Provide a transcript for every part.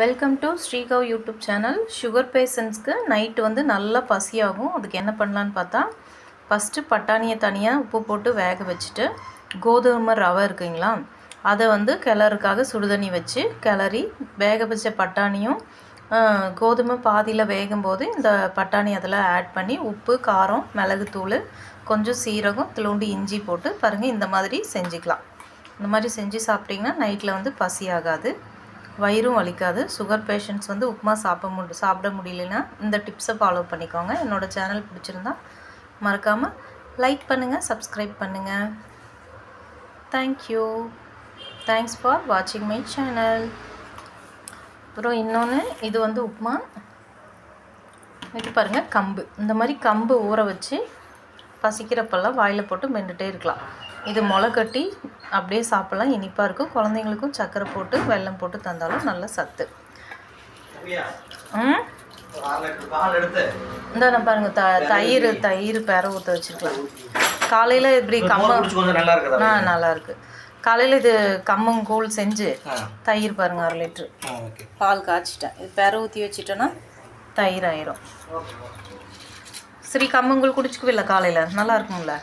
Welcome to Srikav YouTube channel sugar பேஷண்ட்ஸ்க்கு night வந்து நல்லா பசியாகும். அதுக்கு என்ன பண்ணலான்னு பார்த்தா ஃபஸ்ட்டு பட்டாணியை தனியாக உப்பு போட்டு வேக வச்சுட்டு கோதுமை ரவை இருக்குங்களா அதை வந்து கிளறுக்காக சுடுதண்ணி வச்சு கிளறி வேக வச்ச பட்டாணியும் கோதுமை பாதியில் வேகும்போது இந்த பட்டாணி அதில் ஆட் பண்ணி உப்பு காரம் மிளகுத்தூள் கொஞ்சம் சீரகம் துளுண்டு இஞ்சி போட்டு பாருங்கள் இந்த மாதிரி செஞ்சுக்கலாம். இந்த மாதிரி செஞ்சு சாப்பிட்டிங்கன்னா நைட்டில் வந்து பசி ஆகாது. வயிறும் வலிக்காது. சுகர் பேஷண்ட்ஸ் வந்து உப்புமா சாப்பிட முடி சாப்பிட முடியலன்னா இந்த டிப்ஸை ஃபாலோ பண்ணிக்கோங்க. என்னோடய சேனல் பிடிச்சிருந்தா மறக்காமல் லைக் பண்ணுங்கள் சப்ஸ்கிரைப் பண்ணுங்கள் தேங்க்யூ தேங்க்ஸ் ஃபார் வாட்சிங் மை சேனல் அப்புறம் இன்னொன்று இது வந்து உப்புமா. இது பாருங்கள் கம்பு. இந்த மாதிரி கம்பு ஊற வச்சு பசிக்கிறப்பெல்லாம் வாயில் போட்டு மெண்டுட்டே இருக்கலாம். இது முளை கட்டி அப்படியே சாப்பிட்லாம். இனிப்பாக இருக்கும். குழந்தைங்களுக்கும் சர்க்கரை போட்டு வெல்லம் போட்டு தந்தாலும் நல்ல சத்து. ம்? இந்த பாருங்க. த தயிர் தயிர் பெற ஊற்ற வச்சுருக்கலாம். காலையில் இப்படி கம்ம கொஞ்சம் நல்லா இருக்குதா? ஆ நல்லா இருக்கு. காலையில் இது கம்மங்கூழ் செஞ்சு தயிர் பாருங்க அரை லிட்ரு. பால் காய்ச்சிட்டேன். இது பெற ஊற்றி வச்சிட்டேன்னா தயிர் ஆயிரும் சரி கம்புங்கள் குடிச்சுக்குவில்ல காலையில்? நல்லா இருக்கும்ல?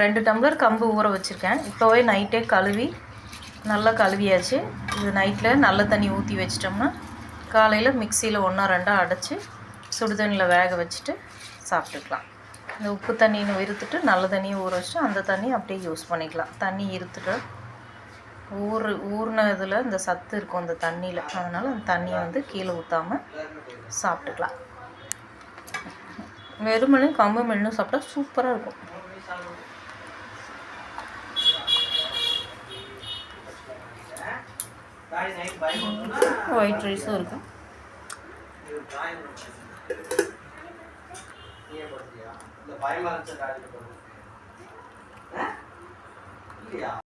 ரெண்டு டம்ளர் கம்பு ஊற வச்சுருக்கேன். இப்போவே நைட்டே கழுவி நல்லா கழுவியாச்சு. இது நைட்டில் நல்ல தண்ணி ஊற்றி வச்சிட்டோம்னா காலையில் மிக்சியில் ஒன்றா ரெண்டாக அடைச்சி சுடுதண்ணியில் வேக வச்சுட்டு சாப்பிட்டுக்கலாம். இந்த உப்பு தண்ணின்னு இருத்துட்டு நல்ல தண்ணியை ஊற வச்சுட்டு அந்த தண்ணி அப்படியே யூஸ் பண்ணிக்கலாம். தண்ணி இருத்துட்டு ஊறு ஊறின இதில் இந்த சத்து இருக்கும் அந்த தண்ணியில். அதனால் அந்த தண்ணியை வந்து கீழே ஊற்றாமல் சாப்பிட்டுக்கலாம். வெறுமனே கம்பு மென்னு சாப்பிட்டா சூப்பராக இருக்கும். ஒயிட் ரைஸும் இருக்கும் பயமா இருந்துச்சு இல்லையா?